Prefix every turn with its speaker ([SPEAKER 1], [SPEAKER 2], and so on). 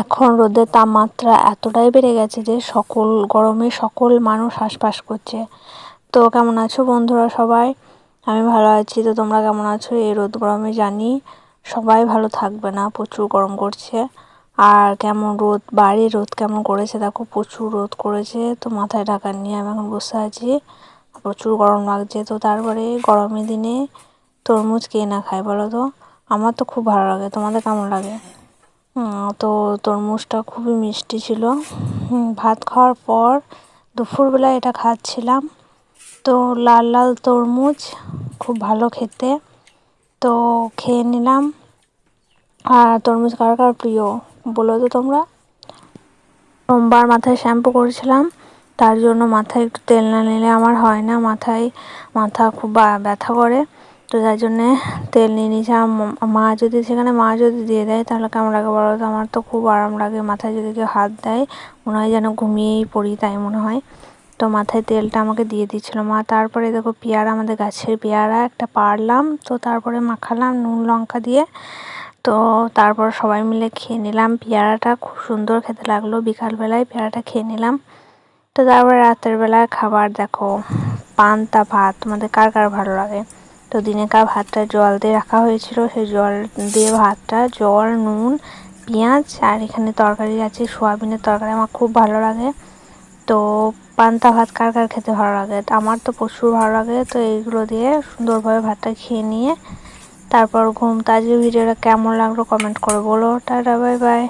[SPEAKER 1] এখন রোদের তাপমাত্রা এতটাই বেড়ে গেছে যে সকল গরমে সকল মানুষ হাঁসফাঁস করছে। তো কেমন আছো বন্ধুরা সবাই? আমি ভালো আছি, তো তোমরা কেমন আছো? এই রোদ গরমে জানি সবাই ভালো থাকবে না, প্রচুর গরম করছে। আর কেমন রোদ বাড়ি রোদ কেমন করেছে? দেখো, প্রচুর রোদ করেছে, তো মাথায় ঢাকা নিয়ে আমি এখন বসে আছি। প্রচুর গরম লাগছে, তো তারপরে গরমের দিনে তরমুজ কে না খায় বলো তো? আমার তো খুব ভালো লাগে, তোমাদের কেমন লাগে? তো তরমুজটা খুবই মিষ্টি ছিল। ভাত খাওয়ার পর দুপুরবেলা এটা খাচ্ছিলাম। তো লাল লাল তরমুজ, খুব ভালো খেতে। তো খেয়ে নিলাম। আর তরমুজ কার কার প্রিয় বলো তো তোমরা? সোমবার মাথায় শ্যাম্পু করেছিলাম। তার জন্য মাথায় একটু তেল না নিলে আমার হয় না। মাথায় মাথা খুব ব্যথা করে। তো যার জন্যে তেল নিয়ে নিয়েছি। আর মা যদি সেখানে, মা যদি দিয়ে দেয়, তাহলে কেমন লাগে বলো তো? আমার তো খুব আরাম লাগে। মাথায় যদি কেউ হাত দেয়, মনে হয় যেন ঘুমিয়েই পড়ি, তাই মনে হয়। তো মাথায় তেলটা আমাকে দিয়ে দিচ্ছিল মা। তারপরে দেখো পেয়ারা, আমাদের গাছের পেয়ারা, একটা পারলাম। তো তারপরে মাখালাম নুন, লঙ্কা দিয়ে। তো তারপর সবাই মিলে খেয়ে নিলাম। পেয়ারাটা খুব সুন্দর খেতে লাগল। বিকালবেলায় পেয়ারাটা খেয়ে নিলাম। তো তারপরে রাতের বেলায় খাবার দেখো। পান্তা ভাত। তোমাদের কার কার ভালো লাগে? তো দিনেকার ভাতটা জল দিয়ে রাখা হয়েছিল। সেই জল দিয়ে ভাতটা, জল, নুন, পেঁয়াজ আর এখানে তরকারি আছে, সোয়াবিনের তরকারি। আমার খুব ভালো লাগে। তো পান্তা ভাত কার কার খেতে ভালো লাগে? আমার তো প্রচুর ভালো লাগে। তো এইগুলো দিয়ে সুন্দরভাবে ভাতটা খেয়ে নিয়ে তারপর ঘুম তো আজকে ভিডিওটা কেমন লাগল কমেন্ট করে বলো। Tata, bye bye.